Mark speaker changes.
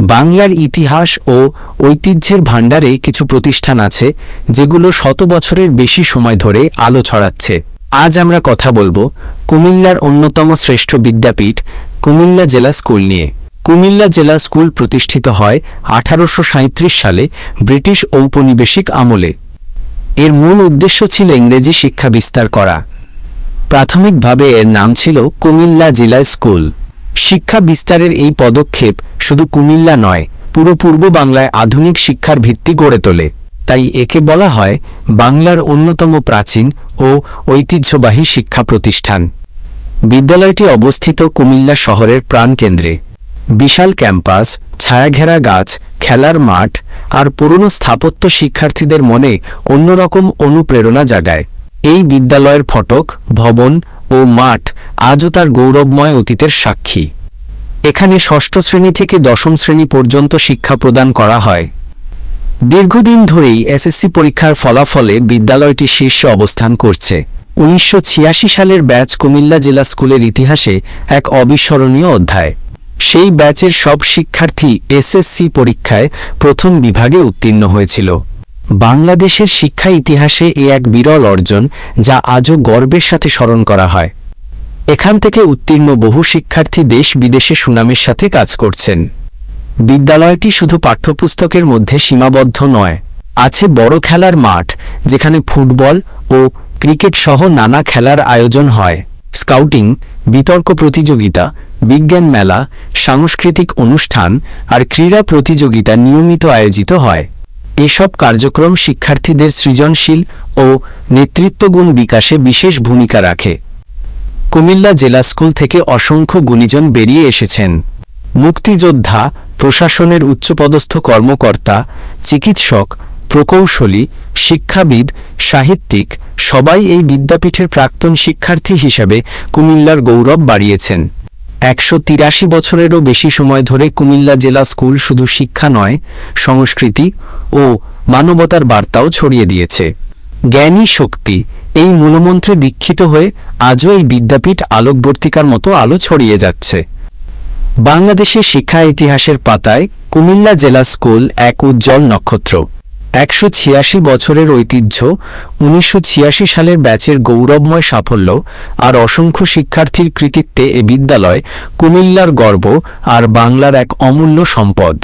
Speaker 1: বাংলার ইতিহাস ও ঐতিহ্যের ভাণ্ডারে কিছু প্রতিষ্ঠান আছে, যেগুলো শত বছরের বেশি সময় ধরে আলো ছড়াচ্ছে। আজ আমরা কথা বলব কুমিল্লার অন্যতম শ্রেষ্ঠ বিদ্যাপীঠ, কুমিল্লা জেলা স্কুল নিয়ে। কুমিল্লা জেলা স্কুল প্রতিষ্ঠিত হয় আঠারোশো সাঁইত্রিশ সালে ব্রিটিশ ঔপনিবেশিক আমলে। এর মূল উদ্দেশ্য ছিল ইংরেজি শিক্ষা বিস্তার করা। প্রাথমিকভাবে এর নাম ছিল কুমিল্লা জেলা স্কুল। শিক্ষা বিস্তারের এই পদক্ষেপ শুধু কুমিল্লা নয়, পুরো পূর্ব বাংলায় আধুনিক শিক্ষার ভিত্তি গড়ে তোলে। তাই একে বলা হয় বাংলার অন্যতম প্রাচীন ও ঐতিহ্যবাহী শিক্ষা প্রতিষ্ঠান। বিদ্যালয়টি অবস্থিত কুমিল্লা শহরের প্রাণকেন্দ্রে। বিশাল ক্যাম্পাস, ছায়াঘেরা গাছ, খেলার মাঠ আর পুরনো স্থাপত্য শিক্ষার্থীদের মনে অন্যরকম অনুপ্রেরণা জাগায়। এই বিদ্যালয়ের ফটক, ভবন ও মাঠ আজও তার গৌরবময় অতীতের সাক্ষী। এখানে ষষ্ঠ শ্রেণি থেকে দশম শ্রেণি পর্যন্ত শিক্ষা প্রদান করা হয়। দীর্ঘদিন ধরেই এসএসসি পরীক্ষার ফলাফলে বিদ্যালয়টি শীর্ষে অবস্থান করছে। উনিশশো ছিয়াশি সালের ব্যাচ কুমিল্লা জেলা স্কুলের ইতিহাসে এক অবিস্মরণীয় অধ্যায়। সেই ব্যাচের সব শিক্ষার্থী এসএসসি পরীক্ষায় প্রথম বিভাগে উত্তীর্ণ হয়েছিল। বাংলাদেশের শিক্ষা ইতিহাসে এ এক বিরল অর্জন যা আজও গর্বের সাথে স্মরণ করা হয়। এখান থেকে উত্তীর্ণ বহু শিক্ষার্থী দেশ বিদেশে সুনামের সাথে কাজ করছেন। বিদ্যালয়টি শুধু পাঠ্যপুস্তকের মধ্যে সীমাবদ্ধ নয়, আছে বড় খেলার মাঠ, যেখানে ফুটবল ও ক্রিকেট সহ নানা খেলার আয়োজন হয়। স্কাউটিং, বিতর্ক প্রতিযোগিতা, বিজ্ঞান মেলা, সাংস্কৃতিক অনুষ্ঠান আর ক্রীড়া প্রতিযোগিতা নিয়মিত আয়োজিত হয়। এসব কার্যক্রম শিক্ষার্থীদের সৃজনশীল ও নেতৃত্বগুণ বিকাশে বিশেষ ভূমিকা রাখে। কুমিল্লা জেলা স্কুল থেকে অসংখ্য গুণীজন বেরিয়ে এসেছেন। মুক্তিযোদ্ধা, প্রশাসনের উচ্চপদস্থ কর্মকর্তা, চিকিৎসক, প্রকৌশলী, শিক্ষাবিদ, সাহিত্যিক সবাই এই বিদ্যাপীঠের প্রাক্তন শিক্ষার্থী হিসাবে কুমিল্লার গৌরব বাড়িয়েছেন। একশো তিরাশি বছরেরও বেশি সময় ধরে কুমিল্লা জেলা স্কুল শুধু শিক্ষা নয়, সংস্কৃতি ও মানবতার বার্তাও ছড়িয়ে দিয়েছে। জ্ঞানী শক্তি এই মূলমন্ত্রে দীক্ষিত হয়ে আজও এই বিদ্যাপীঠ আলোকবর্তিকার মতো আলো ছড়িয়ে যাচ্ছে। বাংলাদেশের শিক্ষা ইতিহাসের পাতায় কুমিল্লা জেলা স্কুল এক উজ্জ্বল নক্ষত্র। একশো ছিয়াশি বছরের ঐতিহ্য, উনিশশো ছিয়াশি সালের ব্যাচের গৌরবময় সাফল্য আর অসংখ্য শিক্ষার্থীর কৃতিত্বে এ বিদ্যালয় কুমিল্লার গর্ব আর বাংলার এক অমূল্য সম্পদ।